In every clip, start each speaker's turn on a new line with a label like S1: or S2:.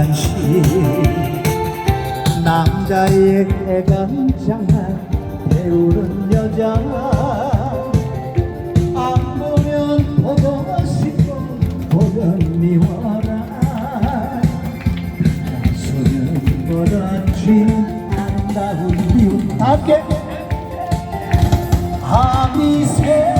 S1: 아비세란시 남자의 애간장난 배우는 여자 안 보면 보고 싶고 보면 미워라 소년 벌어진 아름다운 미움 함께 아미새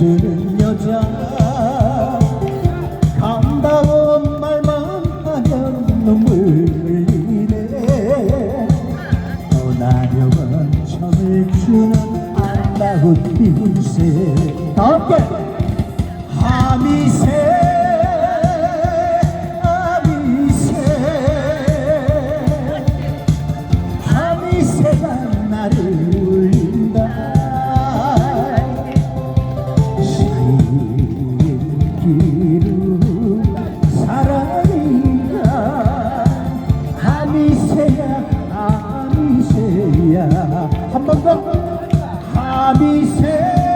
S1: 흔드는 여자. 감다운 말만 하면 눈물 흘리네. 떠나려면 정을 주는 아름다운 비운새 다 함께. 아미새 한 번 더. 아미새